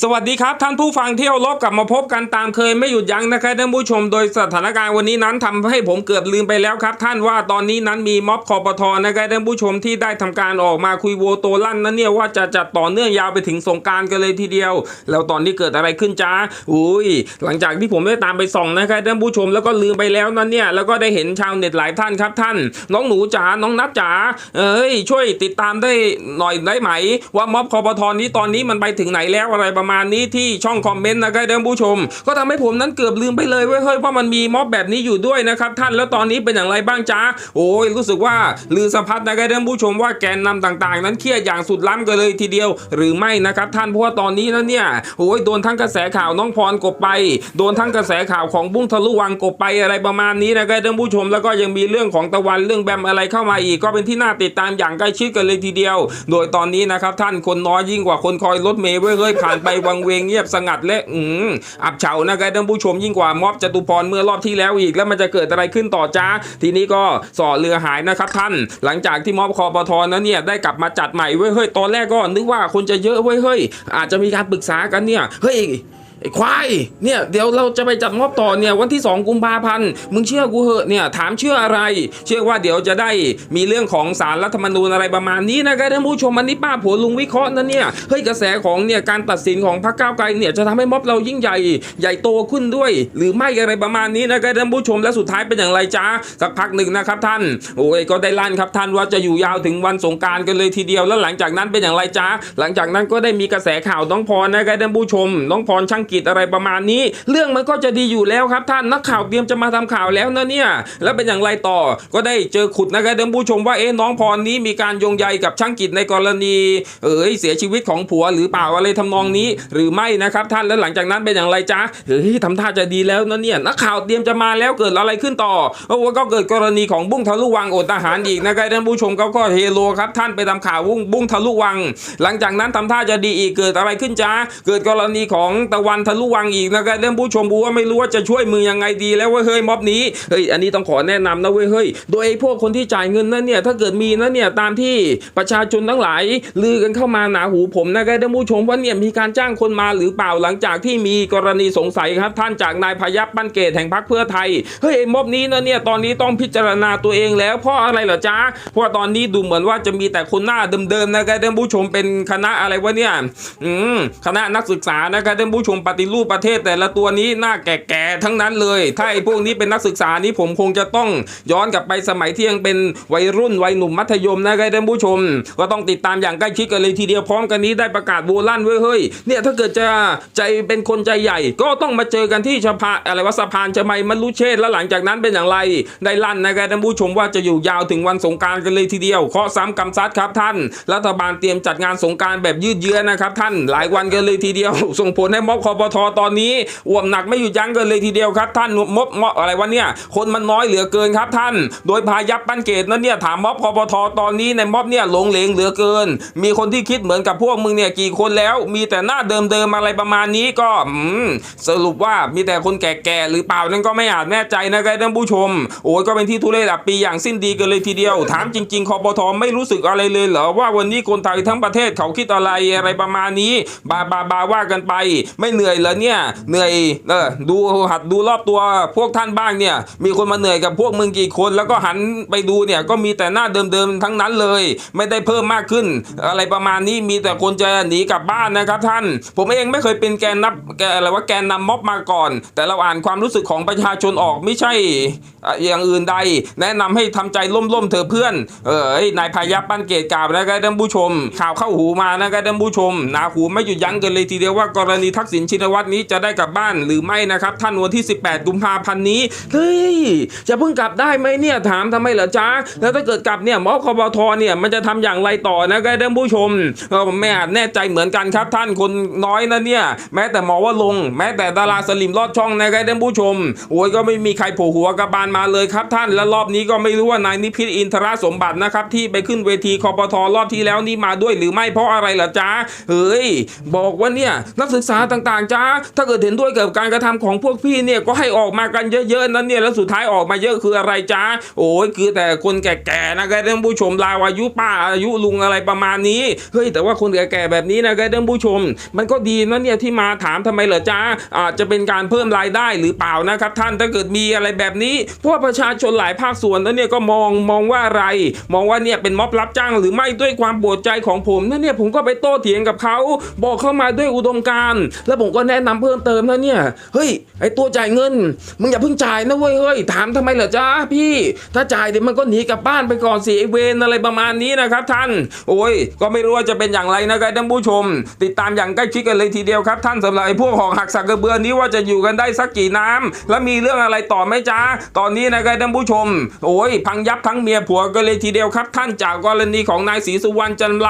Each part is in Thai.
สวัสดีครับท่านผู้ฟังเที่ยวรบกลับมาพบกันตามเคยไม่หยุดยั้งนะครับท่านผู้ชมโดยสถานการณ์วันนี้นั้นทำให้ผมเกือบลืมไปแล้วครับ ท่านว่าตอนนี้นั้นมีม็อบคอปทอนะครับท่านผู้ชมที่ได้ทำการออกมาคุยโวโตลั่นนั้นเนี่ยว่าจะจัดต่อเนื่องยาวไปถึงสงการกันเลยทีเดียว แล้วตอนนี้เกิดอะไรขึ้นจ้าอุ้ยหลังจากที่ผมได้ตามไปส่องนะครับท่านผู้ชมแล้วก็ลืมไปแล้วนั้นเนี่ยแล้วก็ได้เห็นชาวเน็ตหลายท่านครับท่าน น้องหนูจ๋าน้องนัทจ๋าเอ้ยช่วยติดตามได้หน่อยได้ไหม ว่าม็อบคอปทนี้ตอนนี้มันไปถึงไหนแล้วอะไรประประมาณนี้ที่ช่องคอมเมนต์นะครับท่านผู้ชม ก็ทำให้ผมนั้นเกือบลืมไปเลยเว้ยเฮ้ยว่ามันมีม็อบแบบนี้อยู่ด้วยนะครับท่านแล้วตอนนี้เป็นอย่างไรบ้างจ้าโอ้ยรู้สึกว่าลือสะพัดนะครับท่านผู้ชมว่าแกนนำต่างๆ นั้นเครียดอย่างสุดล้ำกันเลยทีเดียว หรือไม่นะครับท่านเพราะว่าตอนนี้นั้นเนี่ยโอ้ยโดนทั้งกระแสข่าวน้องพรกบไป โดนทั้งกระแสข่าวของบุ้งทะลุวังกบไปอะไรประมาณนี้นะครับท่านผู้ชมแล้วก็ยังมีเรื่องของตะวันเรื่องแบมอะไรเข้ามาอีก ก็เป็นที่น่าติดตามอย่างใกล้ชิดกันเลยทีเดียว โดยตอนนี้นะครับท่านคนน้อยยิ่งกว่าคนคอยรถเมล์เว้ยเฮ้ยผ่านไปวังเวงเงียบสงัดและอืมอับเฉานะครับท่านผู้ชมยิ่งกว่าม็อบจตุพรเมื่อรอบที่แล้วอีก แล้วมันจะเกิดอะไรขึ้นต่อจ้า ทีนี้ก็ส่อเรือหายนะครับท่าน หลังจากที่ม็อบคอปทนั้นเนี่ยได้กลับมาจัดใหม่เว้ยเฮ้ยตอนแรกก็นึกว่าคนจะเยอะเว้ยเฮ้ยอาจจะมีการปรึกษากันเนี่ยเฮ้ย ไอ้ควายเนี่ยเดี๋ยวเราจะไปจัดมอบต่อเนี่ยวันที่ 2 กุมภาพันธ์มึงเชื่อกูเหอะเนี่ยถามเชื่ออะไร เชื่อว่าเดี๋ยวจะได้มีเรื่องของสารรัฐธรรมนูญอะไรประมาณนี้นะครับท่านผู้ชมอันนี้ป้าผัวลุงวิเคราะห์นะเนี่ยเฮ้ยกระแสของเนี่ยการตัดสินของพรรคก้าวไกลเนี่ยจะทำให้ม็อบเรายิ่งใหญ่ใหญ่โตขึ้นด้วย หรือไม่อะไรประมาณนี้นะครับท่านผู้ชมและสุดท้ายเป็นอย่างไรจ้าสักพักหนึ่งนะครับท่านโอ้ยก็ได้ลั่นครับท่านว่าจะอยู่ยาวถึงวันสงการกันเลยทีเดียวแล้วหลังจากนั้นเป็นอย่างไรจ้าหลังจากนั้นก็ได้มีกระแสข่าวน้องพรนะครับท่านผู้ชมน้องพรช่างกิจอะไรประมาณนี้ เรื่องมันก็จะดีอยู่แล้วครับท่านนักข่าวเตรียมจะมาทำข่าวแล้วนะเนี่ยแล้วเป็นอย่างไรต่อก็ได้เจอขุดนะครับท่านผู้ชมว่าเอ๊ะน้องพรนี้มีการโยงใยกับช่างกิจในกรณี เอ้ยเสียชีวิตของผัวหรือเปล่าอะไรทำนองนี้ หรือไม่นะครับท่านแล้วหลังจากนั้นเป็นอย่างไรจ๊ะเฮ้ยทำท่าจะดีแล้วนะเนี่ยนักข่าวเตรียมจะมาแล้วเกิดอะไรขึ้นต่อเพราะว่าก็เกิดกรณีของบุ้งทะลุวังอดทหารอีกนะครับท่านผู้ชมเขาก็เฮโลครับท่านไปทำข่าวบุ้งบุ้งทะลุวัง หลังจากนั้นทำท่าจะดีอีกเกิดอะไรขึ้นจ๊ะเกิดกรณีของตะวันทะลุวังอีกนะครับท่านผู้ชมบูว่าไม่รู้ว่าจะช่วยมือยังไงดีแล้วว่าเฮ้ยม็อบนี้เฮ้ยอันนี้ต้องขอแนะนำนะเว้ยเฮ้ยโดยไอ้พวกคนที่จ่ายเงินนั่นเนี่ยถ้าเกิดมีนะเนี่ยตามที่ประชาชนทั้งหลายลือกันเข้ามาหนาหูผมนะครับท่านผู้ชมว่าเนี่ยมีการจ้างคนมาหรือเปล่าหลังจากที่มีกรณีสงสัยครับ ท่านจากนายพยับปั้นเกตแห่งพรรคเพื่อไทยเฮ้ยไอ้ม็อบนี้นะเนี่ยตอนนี้ต้องพิจารณาตัวเองแล้วเพราะอะไรเหรอจ๊ะเพราะตอนนี้ดูเหมือนว่าจะมีแต่คนหน้าเดิมๆนะครับท่านผู้ชมเป็นคณะอะไรวะเนี่ยอืมคณะนักศึกษานะครับท่านผู้ชมปฏิรูปประเทศแต่ละตัวนี้หน้าแก่ๆทั้งนั้นเลย ถ้าไอ้พวกนี้เป็นนักศึกษานี้ผมคงจะต้องย้อนกลับไปสมัยที่ยังเป็นวัยรุ่นวัยหนุ่มมัธยมนะครับท่านผู้ชม ก็ต้องติดตามอย่างใกล้ชิดกันเลยทีเดียวพร้อมกันนี้ได้ประกาศโบลั่นเว้ยเฮ้ยเนี่ยถ้าเกิดจะใจเป็นคนใจใหญ่ ก็ต้องมาเจอกันที่สะพานอะไรวะสะพานชมัยมันรู้เชษแล้วหลังจากนั้นเป็นอย่างไรได้ลั่นนะครับท่านผู้ชมว่าจะอยู่ยาวถึงวันสงการกันเลยทีเดียวข้อซ้ำกำซัดครับท่าน รัฐบาลเตรียมจัดงานสงการแบบยืดเยื้อนะครับท่านหลายวันกันเลยทีเดียว ส่งผลให้ม็อบคอปทตอนนี้อ่วมหนักไม่หยุดยั้งกันเลยทีเดียวครับ ท่านม็อบมอบอะไรวะเนี่ยคนมันน้อยเหลือเกินครับท่าน โดยพายับปั้นเกตนั้นเนี่ยถามม็อบคอปทตอนนี้ในม็อบเนี่ยหลงเหลงเหลือเกิน มีคนที่คิดเหมือนกับพวกมึงเนี่ยกี่คนแล้ว มีแต่หน้าเดิมๆอะไรประมาณนี้ก็สรุปว่ามีแต่คนแก่ๆหรือเปล่านั่นก็ไม่อาจแน่ใจนะครับท่านผู้ชม โอ้ยก็เป็นที่ทุเรศอับปีอย่างสิ้นดีกันเลยทีเดียว ถามจริงๆคอปทไม่รู้สึกอะไรเลยเหรอว่าวันนี้คนไทยทั้งประเทศเขาคิดอะไรอะไรประมาณนี้ บาบาบาว่ากันไป ไม่เหนื่อยเหรอยเนี่ยเหนื่อยเออดูหัดดูรอบตัวพวกท่านบ้างเนี่ย มีคนมาเหนื่อยกับพวกมึงกี่คน แล้วก็หันไปดูเนี่ยก็มีแต่หน้าเดิมๆทั้งนั้นเลย ไม่ได้เพิ่มมากขึ้น อะไรประมาณนี้มีแต่คนจะหนีกลับบ้านนะครับท่าน ผมเองไม่เคยเป็นแกนนับแกอะไรว่าแกนนำม็อบมาก่อน แต่เราอ่านความรู้สึกของประชาชนออกไม่ใช่อย่างอื่นใด แนะนำให้ทำใจล่มๆเถอเพื่อนเออเอ้ยนายพายับปั้นเกตกล่าวนะครับท่านผู้ชม ข่าวเข้าหูมานะครับท่านผู้ชมหนาหูไม่หยุดยั้งกันเลยทีเดียวว่ากรณีทักษิณชินวัตรนี้จะได้กลับบ้านหรือไม่นะครับท่านวันที่ 18 กุมภาพันธ์นี้เฮ้ยจะเพิ่งกลับได้ไหมเนี่ยถามทำไมเหรอจ๊ะแล้วถ้าเกิดกลับเนี่ยมอคบทเนี่ยมันจะทำอย่างไรต่อนะครับท่านผู้ชมเออผมไม่อาจแน่ใจเหมือนกันครับ ท่านคนน้อยนะเนี่ยแม้แต่หมอว่าลง แม้แต่ดาราสลิมลอดช่องนะครับท่านผู้ชมโอ้ยก็ไม่มีใครโผล่หัวกระบาลมาเลยครับ ท่านและรอบนี้ก็ไม่รู้ว่านายนิพิษอินทรสมบัตินะครับที่ไปขึ้นเวทีคอปทรอบที่แล้วนี่มาด้วยหรือไม่เพราะอะไรเหรอจ๊ะเฮ้ยบอกว่าเนี่ยนักศึกษาต่างางจ้าถ้าเกิดเห็นด้วยกับการกระทำของพวกพี่เนี่ยก็ให้ออกมากันเยอะๆนั้นเนี่ยแล้วสุดท้ายออกมาเยอะคืออะไรจ้าโอ้ยคือแต่คนแก่ๆนะครับท่านผู้ชมราวอายุป้าอายุลุงอะไรประมาณนี้เฮ้ยแต่ว่าคนแก่ๆแบบนี้นะครับท่านผู้ชม มันก็ดีนะเนี่ยที่มาถามทำไมเหรอจ้าอาจจะเป็นการเพิ่มรายได้หรือเปล่านะครับท่านถ้าเกิดมีอะไรแบบนี้เพราะว่าประชาชนหลายภาคส่วนนั้นเนี่ยก็มองมองว่าอะไร มองว่าเนี่ยเป็นม็อบรับจ้างหรือไม่ด้วยความปวดใจของผมนั่นเนี่ยผมก็ไปโต้เถียงกับเขาบอกเข้ามาด้วยอุดมการณ์แล้วผมก็แนะนำเพิ่มเติมนะเนี่ย เฮ้ย ไอตัวจ่ายเงิน มึงอย่าเพิ่งจ่ายนะเว้ย เฮ้ย ถามทำไมเหรอจ้าพี่ ถ้าจ่ายเดี๋ยวมันก็หนีกลับบ้านไปก่อนสิไอเวนอะไรประมาณนี้นะครับท่าน โอ้ย ก็ไม่รู้ว่าจะเป็นอย่างไรนะครับท่านผู้ชม ติดตามอย่างใกล้ชิดกันเลยทีเดียวครับท่านสำหรับไอพวกหอกหักสักกระเบือนี้ว่าจะอยู่กันได้สักกี่น้ำแล้วมีเรื่องอะไรต่อไหมจ้าตอนนี้นะครับท่านผู้ชม โอ้ย พังยับทั้งเมียผัวกันเลยทีเดียวครับ ท่านจากกรณีของนายศรีสุวรรณจันไร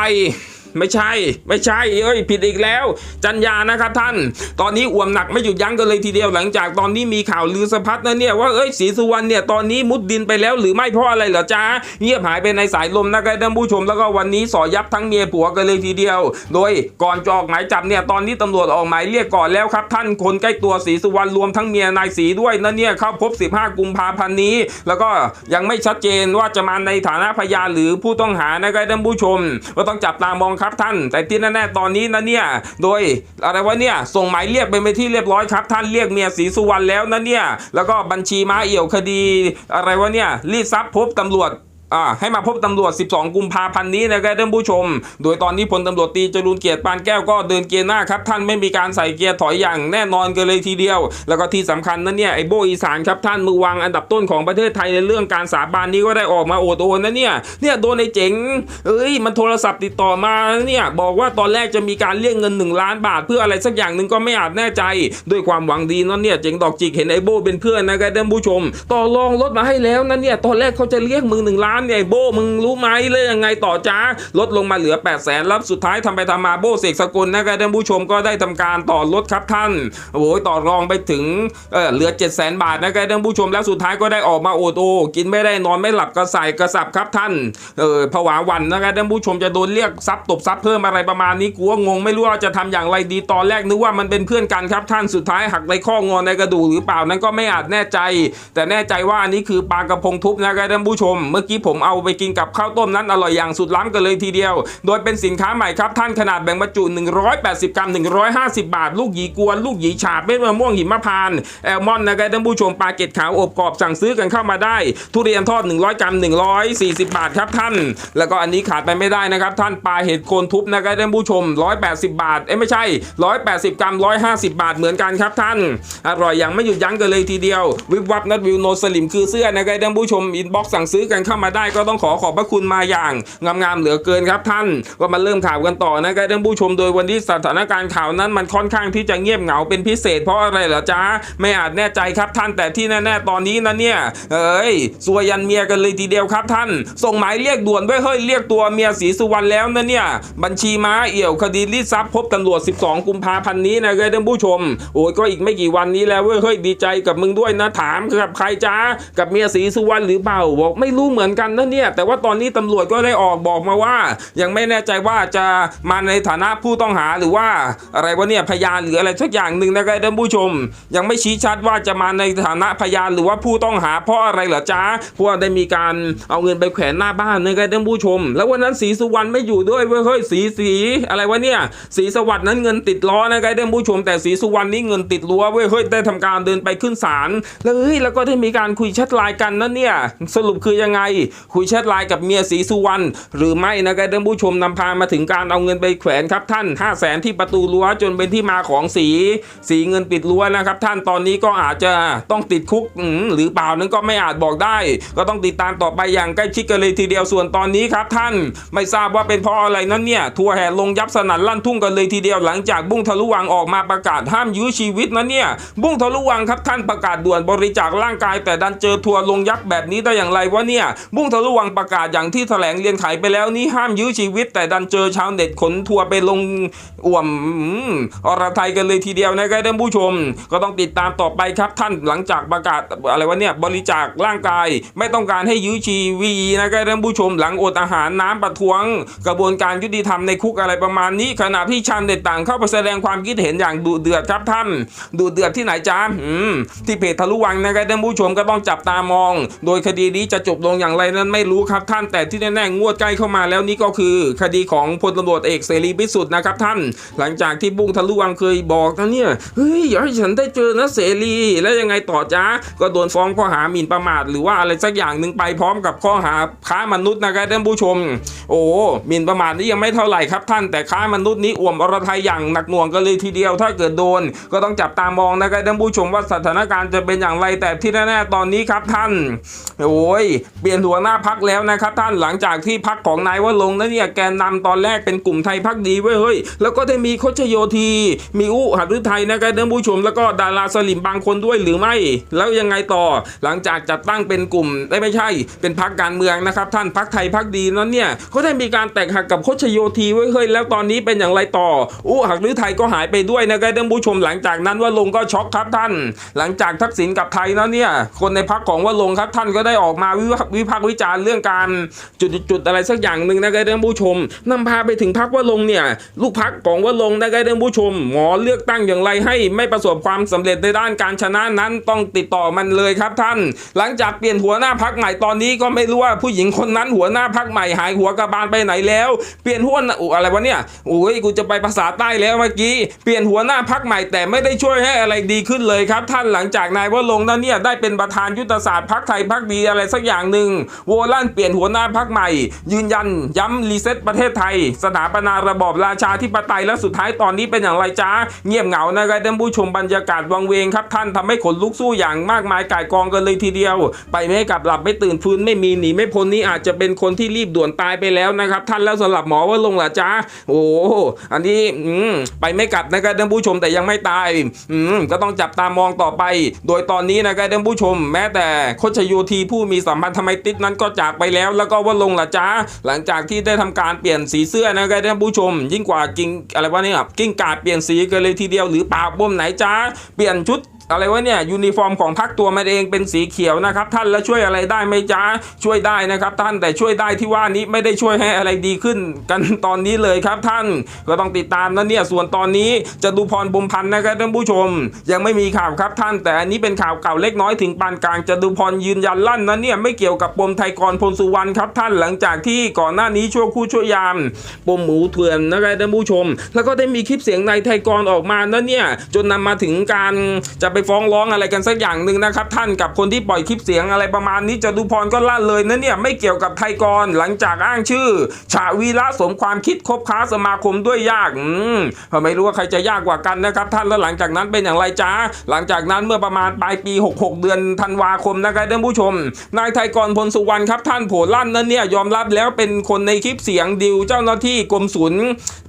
ไม่ใช่ ไม่ใช่เอ้ยผิดอีกแล้ว จันยานะครับท่าน ตอนนี้อ่วมหนักไม่หยุดยั้งกันเลยทีเดียวหลังจากตอนนี้มีข่าวลือสะพัดนะเนี่ยว่าเอ้ยศรีสุวรรณเนี่ยตอนนี้มุดดินไปแล้วหรือไม่เพราะอะไรเหรอจ๊ะเงียบหายไปในสายลมนะครับท่านผู้ชมแล้วก็วันนี้สอยับทั้งเมียผัวกันเลยทีเดียว โดยก่อนจะออกหมายจับเนี่ยตอนนี้ตำรวจออกหมายเรียกก่อนแล้วครับ ท่านคนใกล้ตัวศรีสุวรรณรวมทั้งเมียนายศรีด้วยนะเนี่ยเข้าพบ 15 กุมภาพันธ์นี้ แล้วก็ยังไม่ชัดเจนว่าจะมาในฐานะพยานหรือผู้ต้องหานะครับท่านผู้ชมก็ต้องจับตามองครับท่าน แต่ที่แน่ๆตอนนี้นะเนี่ย โดยอะไรวะเนี่ย ส่งหมายเรียกไปไปที่เรียบร้อยครับ ท่านเรียกเมียศรีสุวรรณแล้วนะเนี่ย แล้วก็บัญชีม้าเอี่ยวคดี อะไรวะเนี่ยรีดทรัพย์พบตำรวจ อ่าให้มาพบตำรวจ 12 กุมภาพันธ์นี้นะครับท่านผู้ชม โดยตอนนี้พลตำรวจตีจรูนเกียรติปานแก้วก็เดินเกียร์หน้าครับ ท่านไม่มีการใส่เกียร์ถอยอย่างแน่นอนกันเลยทีเดียว แล้วก็ที่สำคัญนั่นเนี่ยไอโบอีสานครับท่านมือวางอันดับต้นของประเทศไทยในเรื่องการสาบานนี้ก็ได้ออกมาโอดโอนนะเนี่ยเนี่ยโดนในเจ๋งเอ้ยมันโทรศัพท์ติดต่อมาเนี่ยบอกว่าตอนแรกจะมีการเรียกเงิน 1 ล้านบาท เพื่ออะไรสักอย่างหนึ่งก็ไม่อาจแน่ใจ ด้วยความหวังดีนั่นเนี่ยเจ๋งดอกจิกเห็นไอโบเป็นเพื่อนนะครับท่านผู้ชม ต่อรองลดมาให้แล้วนั่นเนี่ยตอนแรกเขาจะเรียกมึงหนึ่งล้านเนี่ยโบมึงรู้ไหมเลยยังไงต่อจ้าลดลงมาเหลือ8 0 0แสนแล้วสุดท้ายทำไปทำมาโบเสกสกุลนะครับท่านผู้ชมก็ได้ทำการต่อลดครับท่านโอ้ยต่อรองไปถึงเออเหลือ 7 0 0 0 0 0บาทนะครับท่านผู้ชมแล้วสุดท้ายก็ได้ออกมาโอดโอกินไม่ได้นอนไม่หลับกระใส่กระสับครับท่านเออผวาวันนะครับท่านผู้ชมจะโดนเรียกทรัพย์ตบทรัพย์เพิ่มอะไรประมาณนี้กูว่างงไม่รู้ว่าจะทำอย่างไรดีตอนแรกนึกว่ามันเป็นเพื่อนกันครับท่านสุดท้ายหักในข้องอนในกระดูกหรือเปล่านั้นก็ไม่อาจแน่ใจ แต่แน่ใจว่าอันนี้คือปลากระพงทุบนะครับท่านผู้ชม เมื่อกี้ผมมเอาไปกินกับข้าวต้มนั้นอร่อยอย่างสุดล้ำกันเลยทีเดียว โดยเป็นสินค้าใหม่ครับ ท่านขนาดแบ่งบรรจุ 180 กรัม 150 บาท ลูกหยีกวน ลูกหยีฉาบเม็ดมะม่วงหิมพานต์แอลมอนด์นะครับท่านผู้ชมปลาเก็ดขาวอบกรอบสั่งซื้อกันเข้ามาได้ ทุเรียนทอด 100 กรัม 140 บาทครับท่าน แล้วก็อันนี้ขาดไปไม่ได้นะครับท่านปลาเห็ดโคนทุบนะครับท่านผู้ชม 180 บาทเอ้ไม่ใช่ 180 กรัม 150 บาทเหมือนกันครับท่าน อร่อยอย่างไม่หยุดยั้งกันเลยทีเดียว วิบวับนัดวิวโนสลิมคือเสื้อนะครับท่านผู้ชมอินบ็อกซ์สั่งซื้อกันเข้ามาได้ก็ต้องขอขอบพระคุณมาอย่างงามๆเหลือเกินครับท่าน ก็มาเริ่มข่าวกันต่อนะครับท่านผู้ชมโดยวันที่สถานการณ์ข่าวนั้นมันค่อนข้างที่จะเงียบเหงาเป็นพิเศษเพราะอะไรเหรอจ๊ะไม่อาจแน่ใจครับท่านแต่ที่แน่ๆตอนนี้นะเนี่ยเอ้ยซวยยันเมียกันเลยทีเดียวครับท่าน ส่งหมายเรียกด่วนไว้เฮ้ยเรียกตัวเมียศรีสุวรรณแล้วนะเนี่ยบัญชีม้าเอี่ยวคดีรีดทรัพย์พบตำรวจ 12 กุมภาพันธ์นี้นะครับท่านผู้ชมโอ้ยก็อีกไม่กี่วันนี้แล้วเว้ยเฮ้ยดีใจกับมึงด้วยนะถามกับใครจ้ากับเมียศรีสุวรรณหรือเปล่าบอกไม่รู้เหมือนกันนะเนี่ยแต่ว่าตอนนี้ตำรวจก็ได้ออกบอกมาว่า ยังไม่แน่ใจว่าจะมาในฐานะผู้ต้องหาหรือว่าอะไรวะเนี่ยพยานหรืออะไรสักอย่างหนึ่งนะครับท่านผู้ชม ยังไม่ชี้ชัดว่าจะมาในฐานะพยานหรือว่าผู้ต้องหาเพราะอะไรเหรอจ้าเพราะได้มีการเอาเงินไปแขวนหน้าบ้านนะครับท่านผู้ชม แล้ววันนั้นศรีสุวรรณไม่อยู่ด้วยเว้ยเฮ้ยสีสีอะไรวะเนี่ยสีสวัสดิ์นั้นเงินติดล้อนะครับท่านผู้ชม แต่สีสุวรรณนี่เงินติดรั้วเว้ยเฮ้ยได้ทำการเดินไปขึ้นศาลแล้วเฮ้ยแล้วก็ได้มีการคุยแชทไลน์กันนั่นเนี่ยสรุปคือยังไงคุยแชทไลน์กับเมียสีสุวรรณหรือไม่นะครับท่านผู้ชมนำพามาถึงการเอาเงินไปแขวนครับท่าน 5 0 0แสนที่ประตูรั้วจนเป็นที่มาของสี สีเงินปิดรั้วนะครับ ท่านตอนนี้ก็อาจจะต้องติดคุกหรือเปล่านั้นก็ไม่อาจบอกได้ ก็ต้องติดตามต่อไปอย่างใกล้ชิดกันเลยทีเดียวส่วนตอนนี้ครับท่านไม่ทราบว่าเป็นเพราะอะไรนั้นเนี่ยทัวร์แห่ลงยับสนั่นลั่นทุ่งกันเลยทีเดียวหลังจากบุ้งทะลุวังออกมาประกาศห้ามยื้อชีวิตนั้นเนี่ยบุ้งทะลุวังครับท่านประกาศด่วนบริจาคร่างกาย แต่ดันเจอทัวร์ลงยับแบบนี้ได้อย่างไรวะเนี่ยบุงบุ้งทะลุวังประกาศอย่างที่แถลงเรียนไขไปแล้วนี้ห้ามยื้อชีวิต แต่ดันเจอชาวเน็ตขนทัวร์ไปลงอ่วมอรไทยกันเลยทีเดียวนะครับท่านผู้ชม ก็ต้องติดตามต่อไปครับท่านหลังจากประกาศอะไรวะเนี่ยบริจาคร่างกาย ไม่ต้องการให้ยื้อชีวีนะครับท่านผู้ชม หลังอดอาหารน้ำประท้วง กระบวนการยุติธรรมในคุกอะไรประมาณนี้ ขณะที่ชาวเน็ตต่างเข้าไปแสดงความคิดเห็นอย่างดุเดือดครับท่านดุเดือดที่ไหนจ้ามที่เพจทะลุวังนะครับท่านผู้ชมก็ต้องจับตามอง โดยคดีนี้จะจบลงอย่างไรนั้นไม่รู้ครับท่านแต่ที่แน่ๆงวดใกล้เข้ามาแล้วนี่ก็คือคดีของพลตำรวจเอกเสรีพิสุทธิ์นะครับท่าน หลังจากที่บุ้งทะลุวังเคยบอกนะเนี่ยเฮ้ยอย่าให้ฉันได้เจอนะเสรีแล้วยังไงต่อจ้าก็โดนฟ้องข้อหาหมิ่นประมาทหรือว่าอะไรสักอย่างหนึ่งไปพร้อมกับข้อหาค้ามนุษย์นะครับท่านผู้ชม โอ้หมิ่นประมาทนี่ยังไม่เท่าไหร่ครับท่านแต่ค้ามนุษย์นี้อ่วมอรไทยอย่างหนักหน่วงกันเลยทีเดียวถ้าเกิดโดน ก็ต้องจับตามองนะครับท่านผู้ชมว่าสถานการณ์จะเป็นอย่างไรแต่ที่แน่ๆตอนนี้ครับท่านโอ้ยเปลี่ยนหัวหน้าพักแล้วนะครับท่านหลังจากที่พักของนายวลงนั้นเนี่ยแกนนำตอนแรกเป็นกลุ่มไทยพักดีเว้ยเฮ้ยแล้วก็ได้มีโคชโยธีมีอุหัดฤทัยนะครับท่านผู้ชมแล้วก็ดาราสลิมบางคนด้วยหรือไม่ แล้วยังไงต่อหลังจากจัดตั้งเป็นกลุ่มได้ไม่ใช่เป็นพักการเมืองนะครับท่านพักไทยพักดีนั้นเนี่ยก็ได้มีการแตกหักกับโคชโยธีไว้ยเฮ้ยแล้วตอนนี้เป็นอย่างไรต่อ อุหัดฤทัยก็หายไปด้วยนะครับท่านผู้ชมหลังจากนั้นว่าลงก็ช็อกครับท่าน หลังจากทักษิณกับไทยนั้นเนี่ยคนในพักของว่าลงค์ครับท่านก็ได้ออกมาวิพากษ์วิพากษ์วิจารณ์เรื่องการจุดๆๆอะไรสักอย่างหนึ่งนะครับท่านผู้ชมนำพาไปถึงพักว่าลงเนี่ยลูกพักของว่าลงนะครับท่านผู้ชม หมอเลือกตั้งอย่างไรให้ไม่ประสบความสำเร็จในด้านการชนะนั้นต้องติดต่อมันเลยครับท่าน หลังจากเปลี่ยนหัวหน้าพักใหม่ตอนนี้ก็ไม่รู้ว่าผู้หญิงคนนั้นหัวหน้าพักใหม่หายหัวกระบาลไปไหนแล้ว เปลี่ยนหัวหน้าอุ๊อะไรวะเนี่ยโอ้ยกูจะไปภาษาใต้แล้วเมื่อกี้เปลี่ยนหัวหน้าพักใหม่แต่ไม่ได้ช่วยให้อะไรดีขึ้นเลยครับ ท่านหลังจากนายว่าลงนั้นเนี่ยได้เป็นประธานยุทธศาสตร์พักไทยพักดีอะไรสักอย่างหนึ่งโวลันเปลี่ยนหัวหน้าพักใหม่ ยืนยันย้ำรีเซ็ตประเทศไทย สถาปนาระบอบราชาธิปไตยและสุดท้ายตอนนี้เป็นอย่างไรจ้าเงียบเหงานะครับท่านผู้ชมบรรยากาศวังเวงครับท่านทำให้ขนลุกสู้อย่างมากมายก่ายกองกันเลยทีเดียว ไปไม่กลับหลับไม่ตื่นฟื้นไม่มีหนีไม่พ้นนี้อาจจะเป็นคนที่รีบด่วนตายไปแล้วนะครับท่านแล้วสำหรับหมอว่าลงค์ล่ะจ้าโอ้โหอันนี้อไปไม่กลับนะครับท่านผู้ชมแต่ยังไม่ตายอืก็ต้องจับตามองต่อไป โดยตอนนี้นะครับท่านผู้ชม แม้แต่โคชโยธีผู้มีสัมพันธไมตรินั้นก็จากไปแล้วแล้วก็ว่าลงละจ้าหลังจากที่ได้ทำการเปลี่ยนสีเสื้อนะครับท่านผู้ชม ยิ่งกว่ากิ้งอะไรวะเนี่ยกิ้งกาดเปลี่ยนสีกันเลยทีเดียวหรือปาบ่มไหนจ้าเปลี่ยนชุด อะไรวะเนี่ยยูนิฟอร์มของพักตัวมันเองเป็นสีเขียวนะครับ ท่านแล้วช่วยอะไรได้ไหมจ๊ะช่วยได้นะครับท่านแต่ช่วยได้ที่ว่านี้ไม่ได้ช่วยให้อะไรดีขึ้นกันตอนนี้เลยครับท่านก็ต้องติดตามนะเนี่ยส่วนตอนนี้จะดูพรบุมพันธ์นะครับท่านผู้ชม ยังไม่มีข่าวครับท่าน แต่อันนี้เป็นข่าวเก่าเล็กน้อยถึงปานกลางจะดูพรยืนยันลั่นนะเนี่ยไม่เกี่ยวกับปมไทยกรพลสุวรรณครับท่านหลังจากที่ก่อนหน้านี้ช่วคู่ช่วยยามปมหมูเถื่อนนะครับท่านผู้ชม แล้วก็ได้มีคลิปเสียงในไทยกรออกมานะเนี่ยจนนำมาถึงการจะไปฟ้องร้องอะไรกันสักอย่างหนึ่งนะครับท่านกับคนที่ปล่อยคลิปเสียงอะไรประมาณนี้จะดูพรก็ลั่นเลยนะเนี่ยไม่เกี่ยวกับไทยกรหลังจากอ้างชื่อ ฉาวีระสมความคิดคบค้าสมาคมด้วยยากอืมไม่รู้ว่าใครจะยากกว่ากันนะครับท่านแล้วหลังจากนั้นเป็นอย่างไรจ้าหลังจากนั้นเมื่อประมาณปลายปี 66 เดือนธันวาคมนะครับท่านผู้ชม นายไทยกรพลสุวรรณครับท่านโผล่ลั่นนั่นเนี่ยยอมรับแล้วเป็นคนในคลิปเสียงดิวเจ้าหน้าที่กรมศุล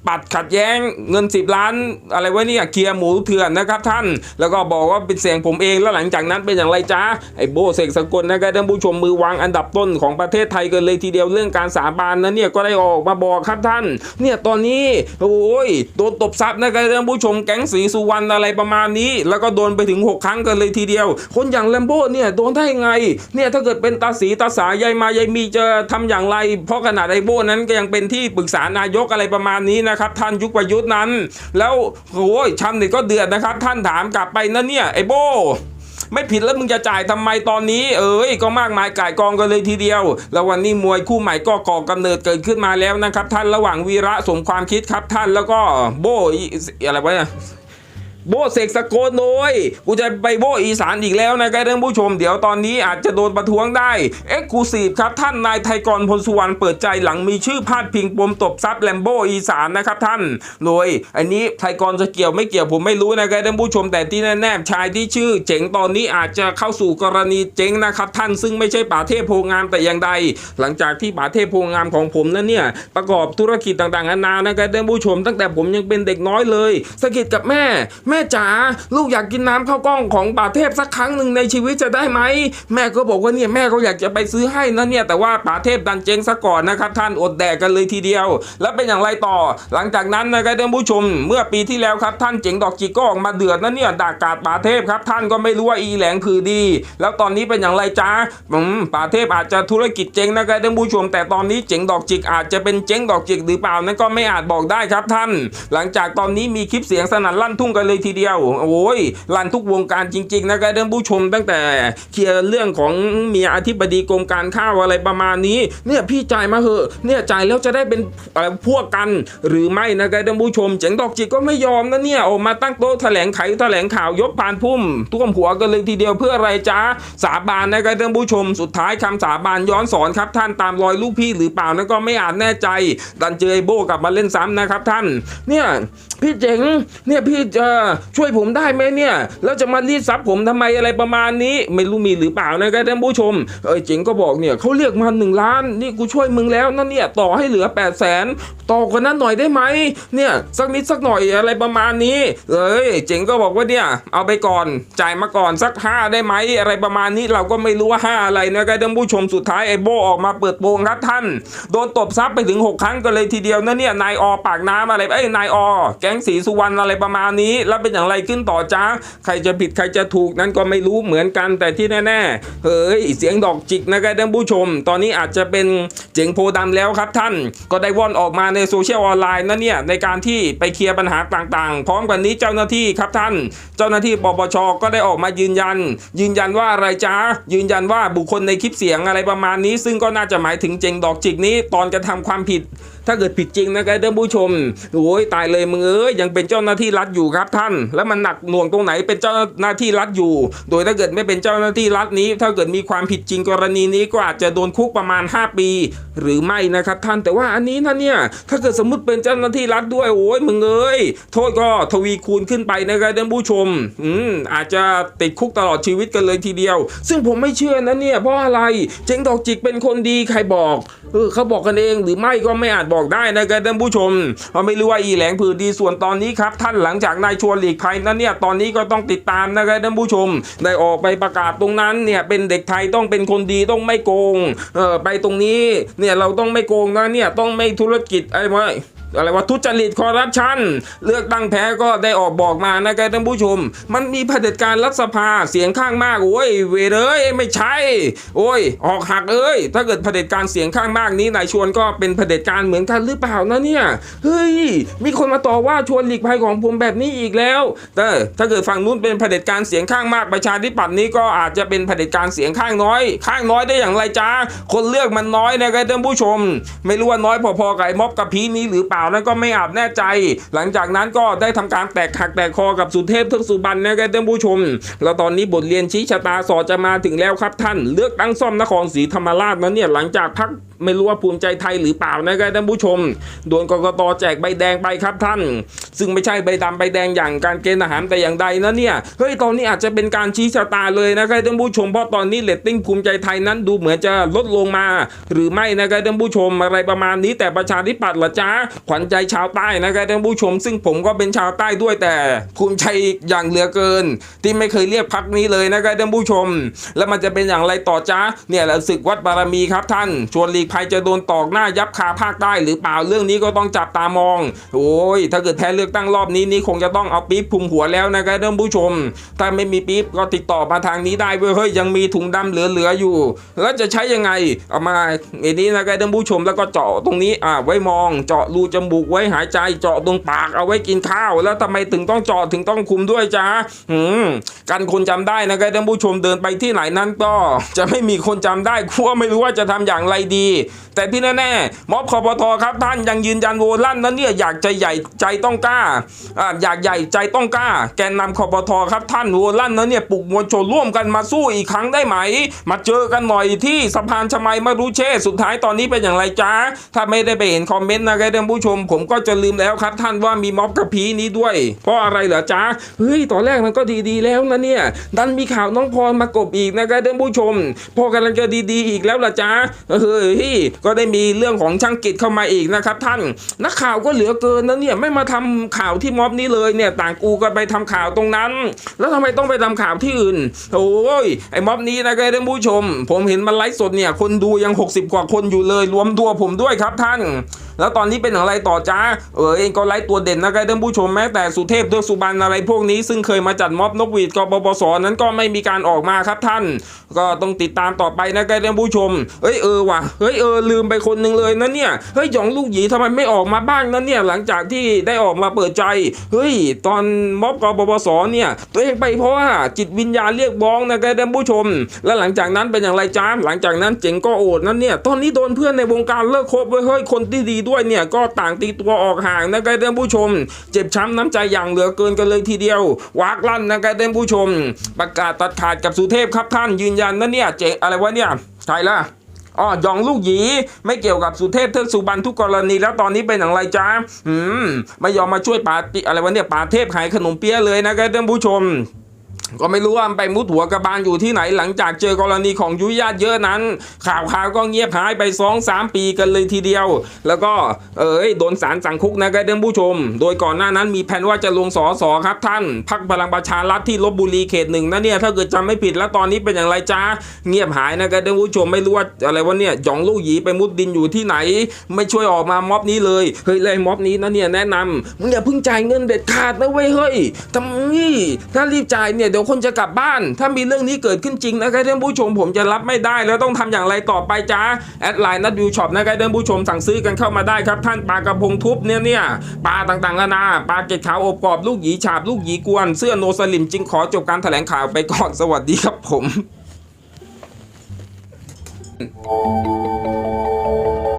ปัดขัดแย้งเงิน 10 ล้าน อะไรไว้เนี่ยเคลียร์หมูเถื่อนนะครับท่าน แล้วก็บอกว่าเป็นเสียงผมเองแล้วหลังจากนั้นเป็นอย่างไรจ้าไอ้โบเสกสกลนะครับท่านผู้ชมมือวางอันดับต้นของประเทศไทยกันเลยทีเดียวเรื่องการสาบานนั้นเนี่ยก็ได้ออกมาบอกครับท่าน เนี่ยตอนนี้โอ้ยโดนตบซับนะครับท่านผู้ชมแก๊งสีสุวรรณอะไรประมาณนี้ แล้วก็โดนไปถึง 6 ครั้งกันเลยทีเดียว คนอย่างแลมโบ้เนี่ยโดนได้ไงเนี่ยถ้าเกิดเป็นตาสีตาสายายมายายมีจะทำอย่างไร เพราะขนาดไอ้โบ้นั้นก็ยังเป็นที่ปรึกษานายกอะไรประมาณนี้นะนะครับท่านยุคประยุทธ์นั้น แล้วโอ้ยชำเนี่ยก็เดือดนะครับ ท่านถามกลับไปนะเนี่ยไอ้โบไม่ผิดแล้วมึงจะจ่ายทำไมตอนนี้ เอ้ยก็มากมายก่ายกองกันเลยทีเดียว แล้ววันนี้มวยคู่ใหม่ก็ก่อกำเนิดเกิดขึ้นมาแล้วนะครับ ท่านระหว่างวีระสมความคิดครับท่านแล้วก็โบอีอะไรวะ โบเสกสโกลโอยกูจะไปโบอีสานอีกแล้วนะครับท่านผู้ชม เดี๋ยวตอนนี้อาจจะโดนประท้วงได้ เอ็กซ์คลูซีฟครับ ท่านนายไทยกรพลสุวรรณเปิดใจหลังมีชื่อพาดพิงปมตบซับแลมโบอีสานนะครับท่านโดยอันนี้ไทยกรจะเกี่ยวไม่เกี่ยวผมไม่รู้นะครับท่านผู้ชมแต่ที่แน่ๆชายที่ชื่อ เจ๋งตอนนี้อาจจะเข้าสู่กรณีเจ๋งนะครับท่านซึ่งไม่ใช่ป่าเทพโพงามแต่อย่างใด หลังจากที่ป่าเทพโพงามของผมนั้นเนี่ยประกอบธุรกิจต่างๆนานานะครับท่านผู้ชม ตั้งแต่ผมยังเป็นเด็กน้อยเลยสะกิดกับแม่ม่แม่จ๋าลูกอยากกินน้ำข้าวกล้องของป่าเทพสักครั้งหนึ่งในชีวิตจะได้ไหมแม่ก็บอกว่าเนี่ยแม่ก็อยากจะไปซื้อให้นะเนี่ยแต่ว่าป่าเทพดันเจ๊งซะก่อนนะครับท่านอดแดกกันเลยทีเดียว แล้วเป็นอย่างไรต่อ หลังจากนั้นนะครับท่านผู้ชม เมื่อปีที่แล้วครับท่านเจ๋งดอกจิกก็ออกมาเดือดนะเนี่ยด่ากาดป่าเทพครับ ท่านก็ไม่รู้ว่าอีแหลงคือดี แล้วตอนนี้เป็นอย่างไรจ้าป่าเทพอาจจะธุรกิจเจ๊งนะครับท่านผู้ชม แต่ตอนนี้เจ๋งดอกจิกอาจจะเป็นเจ๊งดอกจิกหรือเปล่านั้นก็ไม่อาจบอกได้ครับท่าน หลังจากตอนนี้มีคลิปเสียงสนั่นลั่นทุ่งกันเลยทีเดียว โอ้ยลันทุกวงการจริง ๆ นะครับท่านผู้ชมตั้งแต่เคลียร์เรื่องของเมียอธิบดีกรมการข้าวอะไรประมาณนี้ เนี่ยพี่จ่ายมาเหอะเนี่ยจ่ายแล้วจะได้เป็นพวกกัน หรือไม่นะครับท่านผู้ชม เจ๋งดอกจิกก็ไม่ยอมนะเนี่ยออกมาตั้งโต๊ะแถลงไขแถลงข่าวยกพานพุ่มท่วมหัวกันเลยทีเดียวเพื่ออะไรจ้าสาบานนะครับท่านผู้ชม สุดท้ายคำสาบานย้อนสอนครับ ท่านตามรอยลูกพี่หรือเปล่านั้นก็ไม่อาจแน่ใจ ดันเจอไอโบกลับมาเล่นซ้ำนะครับท่าน เนี่ยพี่เจ๋งเนี่ยพี่จช่วยผมได้ไหมเนี่ย แล้วจะมารีดทรัพย์ผมทำไมอะไรประมาณนี้ ไม่รู้มีหรือเปล่านะครับท่านผู้ชมเอ้ยเจ๋งก็บอกเนี่ยเขาเรียกมาหนึ่งล้าน นี่กูช่วยมึงแล้วนั่นเนี่ยต่อให้เหลือ8ปดแสนต่อกว่านั้นหน่อยได้ไหมเนี่ยสักนิดสักหน่อยอะไรประมาณนี้เอ้ยเจ๋งก็บอกว่าเนี่ยเอาไปก่อนจ่ายมาก่อนสักห้าได้ไหมอะไรประมาณนี้เราก็ไม่รู้ว่าห้าอะไรนะครับท่านผู้ชมสุดท้ายไอ้โบออกมาเปิดโปงครับท่าน โดนตบซับไปถึง 6 ครั้งกันเลยทีเดียวนะเนี่ยนายอปากน้ำอะไรเอ้ยนายอแก๊งสีสุวรรณอะไรประมาณนี้แล้วเป็นอย่างไรขึ้นต่อจ้าใครจะผิดใครจะถูกนั้นก็ไม่รู้เหมือนกันแต่ที่แน่ๆเฮ้ยเสียงดอกจิกนะครับท่านผู้ชม ตอนนี้อาจจะเป็นเจ๋งโพดำแล้วครับท่าน ก็ได้ว่อนออกมาในโซเชียลออนไลน์นะเนี่ยในการที่ไปเคลียร์ปัญหาต่างๆ พร้อมกันนี้เจ้าหน้าที่ครับท่าน เจ้าหน้าที่ปปชก็ได้ออกมายืนยัน ยืนยันว่าอะไรจ้ายืนยันว่าบุคคลในคลิปเสียงอะไรประมาณนี้ ซึ่งก็น่าจะหมายถึงเจงดอกจิกนี้ตอนกระทำความผิดถ้าเกิดผิดจริงนะครับท่านผู้ชมโอ้ยตายเลยมึงเอ้ยยังเป็นเจ้าหน้าที่รัฐอยู่ครับท่าน แล้วมันหนักหน่วงตรงไหนเป็นเจ้าหน้าที่รัฐอยู่ โดยถ้าเกิดไม่เป็นเจ้าหน้าที่รัฐนี้ ถ้าเกิดมีความผิดจริงกรณีนี้ก็อาจจะโดนคุกประมาณ 5 ปี หรือไม่นะครับท่านแต่ว่าอันนี้นะเนี่ยถ้าเกิดสมมติเป็นเจ้าหน้าที่รัฐด้วยโอ้ยมึงเอ้ยโทษก็ทวีคูณขึ้นไปนะครับท่านผู้ชมอืมอาจจะติดคุกตลอดชีวิตกันเลยทีเดียว ซึ่งผมไม่เชื่อนะเนี่ยเพราะอะไรเจงดอกจิกเป็นคนดีใครบอกเออเขาบอกกันเองหรือไม่ก็ไม่อาจบอกได้นะครับท่านผู้ชมเราไม่รู้ว่าอีแหลงผืนดีส่วนตอนนี้ครับท่านหลังจากนายชวนหลีกภัยนั้นเนี่ยตอนนี้ก็ต้องติดตามนะครับท่านผู้ชม ได้ออกไปประกาศตรงนั้นเนี่ยเป็นเด็กไทยต้องเป็นคนดีต้องไม่โกงเออไปตรงนี้เนี่ยเราต้องไม่โกงนะเนี่ยต้องไม่ธุรกิจไอ้ไม่ อะไรว่าทุจริตคอร์รัปชันเลือกตั้งแพ้ก็ได้ออกบอกมานะครับท่านผู้ชม มันมีเผด็จการรัฐสภาเสียงข้างมากโอ้ยเวเอ้ยไม่ใช่ โอ้ย ออกหักเอ้ย ถ้าเกิดเผด็จการเสียงข้างมากนี้นายชวนก็เป็นเผด็จการเหมือนกันหรือเปล่านะเนี่ยเฮ้ยมีคนมาต่อว่าชวนหลีกภัยของผมแบบนี้อีกแล้วแต่ถ้าเกิดฝั่งนู้นเป็นเผด็จการเสียงข้างมากประชาธิปัตย์นี้ก็อาจจะเป็นเผด็จการเสียงข้างน้อย ข้างน้อยได้อย่างไรจ้าคนเลือกมันน้อยนะครับท่านผู้ชม ไม่รู้ว่าน้อยพอๆกับไอ้ม็อบกับพีนี้หรือเปล่านั้นก็ไม่อาจแน่ใจ หลังจากนั้นก็ได้ทำการแตกหักแตกคอกับสุเทพเทือกสุบรรณนะครับท่านผู้ชม แล้วตอนนี้บทเรียนชี้ชะตาสอจะมาถึงแล้วครับท่าน เลือกตั้งซ่อมนครศรีธรรมราชนั้นเนี่ยหลังจากพัก ไม่รู้ว่าภูมิใจไทยหรือเปล่านะครับท่านผู้ชม โดนกกตแจกใบแดงไปครับท่าน ซึ่งไม่ใช่ใบดำใบแดงอย่างการเกณฑ์ทหารแต่อย่างใดนะเนี่ยเฮ้ยตอนนี้อาจจะเป็นการชี้ชะตาเลยนะครับท่านผู้ชมเพราะตอนนี้เลตติ้งภูมิใจไทยนั้นดูเหมือนจะลดลงมา หรือไม่นะครับท่านผู้ชมอะไรประมาณนี้แต่ประชาธิปัตย์ละจ้าขวัญใจชาวใต้นะครับท่านผู้ชม ซึ่งผมก็เป็นชาวใต้ด้วยแต่ภูมิใจอย่างเหลือเกิน ที่ไม่เคยเรียกพักนี้เลยนะครับท่านผู้ชม แล้วมันจะเป็นอย่างไรต่อจ้าเนี่ยแหละศึกวัดบารมีครับท่านชวนลีกภัยจะโดนตอกหน้ายับคาภาคใต้หรือเปล่าเรื่องนี้ก็ต้องจับตามอง โอ้ยถ้าเกิดแพ้เลือกตั้งรอบนี้นี่คงจะต้องเอาปี๊บคลุมหัวแล้วนะครับท่านผู้ชม ถ้าไม่มีปี๊บก็ติดต่อมาทางนี้ได้เว้ยเฮ้ยยังมีถุงดำเหลือๆอยู่ แล้วจะใช้ยังไงเอามาไอ้นี้นะครับท่านผู้ชมแล้วก็เจาะตรงนี้อ่าไว้มองเจาะรูจมูกไว้หายใจเจาะตรงปากเอาไว้กินข้าว แล้วทำไมถึงต้องเจาะถึงต้องคุมด้วยจ้าอืมกันคนจำได้นะครับท่านผู้ชมเดินไปที่ไหนนั้นก็จะไม่มีคนจำได้กลัวไม่รู้ว่าจะทำอย่างไรดีแต่ที่แน่ๆม็อบคอปทครับท่านยังยืนยันโวลั่นนั้นเนี่ยอยากใจใหญ่ใจต้องกล้าอ่าอยากใหญ่ใจต้องกล้า แกนนำคอปทครับท่านโวลั่นนั้นเนี่ยปลุกมวลชนร่วมกันมาสู้อีกครั้งได้ไหม มาเจอกันหน่อยที่สะพานชมัยมารุเชษสุดท้ายตอนนี้เป็นอย่างไรจ้าถ้าไม่ได้ไปเห็นคอมเมนต์นะครับท่านผู้ชม ผมก็จะลืมแล้วครับ ท่านว่ามีม็อบกระพีนี้ด้วย เพราะอะไรเหรอจ้าเฮ้ยตอนแรกมันก็ดีๆแล้วนะเนี่ยดันมีข่าวน้องพรมากบอีกนะครับท่านผู้ชม พอกำลังจะดีๆอีกแล้วล่ะจ้าเฮ้ยที่ก็ได้มีเรื่องของช่างกิจเข้ามาอีกนะครับท่านนักข่าวก็เหลือเกินนะเนี่ยไม่มาทำข่าวที่ม็อบนี้เลยเนี่ยต่างกูก็ไปทำข่าวตรงนั้น แล้วทำไมต้องไปทำข่าวที่อื่นโอ้ยไอ้ม็อบนี้นะครับท่านผู้ชม ผมเห็นมันไลฟ์สดเนี่ยคนดูยัง 60 กว่าคนอยู่เลย รวมตัวผมด้วยครับท่าน แล้วตอนนี้เป็นอย่างไรต่อจ้าเออเองก็ไลฟ์ตัวเด่นนะครับท่านผู้ชมแม้แต่สุเทพเทือกสุบรรณอะไรพวกนี้ ซึ่งเคยมาจัดม็อบนกหวีดกบปสนั้นก็ไม่มีการออกมาครับท่าน ก็ต้องติดตามต่อไปนะครับท่านผู้ชมเอ้ยเออว่ะเฮ้ยเออลืมไปคนหนึ่งเลยนะเนี่ยเฮ้ยหยองลูกหยีทำไมไม่ออกมาบ้างนะเนี่ยหลังจากที่ได้ออกมาเปิดใจเฮ้ยตอนม็อบกบปสเนี่ยตัวเองไปเพราะว่าจิตวิญญาณเรียกบ้องนะครับท่านผู้ชม แล้วหลังจากนั้นเป็นอย่างไรจ้าหลังจากนั้นเจ๋งก็โอดนั้นเนี่ยตอนนี้โดนเพื่อนในวงการเลิกคบไว้ยเฮ้ยคนที่ดีด้วยเนี่ยก็ต่างตีตัวออกห่างนะครับท่านผู้ชม เจ็บช้ำน้ำใจอย่างเหลือเกินกันเลยทีเดียววากลั่นนะครับท่านผู้ชม ประกาศตัดขาดกับสุเทพครับท่านยืนยันนะเนี่ยเจ๋งอะไรวะเนี่ยใช่ละอ๋อยองลูกหยีไม่เกี่ยวกับสุเทพเทือกสุบรรณทุกกรณีแล้วตอนนี้เป็นอย่างไรจ้าอืมไม่ยอมมาช่วยป่าติอะไรวะเนี่ยป่าเทพขายขนมเปี๊ยะเลยนะครับท่านผู้ชม ก็ไม่รู้ว่าไปมุดหัวกระบาลอยู่ที่ไหนหลังจากเจอกรณีของยุยญาติเยอะนั้น ข่าวข่าวก็เงียบหายไป2อสามปีกันเลยทีเดียว แล้วก็เอ้ยโดนสารสั่งคุกนะครับท่านผู้ชม โดยก่อนหน้านั้นมีแผนว่าจะลงสอสอครับท่านพักพลังประชารัฐที่ลบบุรีเขตหนึ่งนะเนี่ยถ้าเกิดจำไม่ผิดแล้วตอนนี้เป็นอย่างไรจ้าเงียบหายนะครับท่านผู้ชมไม่รู้ว่าอะไรวะเนี่ยหยองลูกหยีไปมุดดินอยู่ที่ไหน ไม่ช่วยออกมาม็อบนี้เลยเฮ้ยเลยม็อบนี้นะเนี่ยแนะนำมึงอย่าเพิ่งจ่ายเงินเด็ดขาดนะเว้ยเฮ้ยทำนี่ถ้ารีบจ่ายเนี่ยเดี๋ยวคนจะกลับบ้าน ถ้ามีเรื่องนี้เกิดขึ้นจริงนะครับท่านผู้ชมผมจะรับไม่ได้ แล้วต้องทำอย่างไรต่อไปจ้าแอดไลน์นัดวิวช็อปนะครับท่านผู้ชมสั่งซื้อกันเข้ามาได้ครับ ท่านปลากระพงทุบเนี่ยเนี่ยปลาต่างๆนานาปลาเกล็ดขาวอบกรอบลูกหยีฉาบลูกหยีกวนเสื้อโนสลิมจึงขอจบการแถลงข่าวไปก่อนสวัสดีครับผม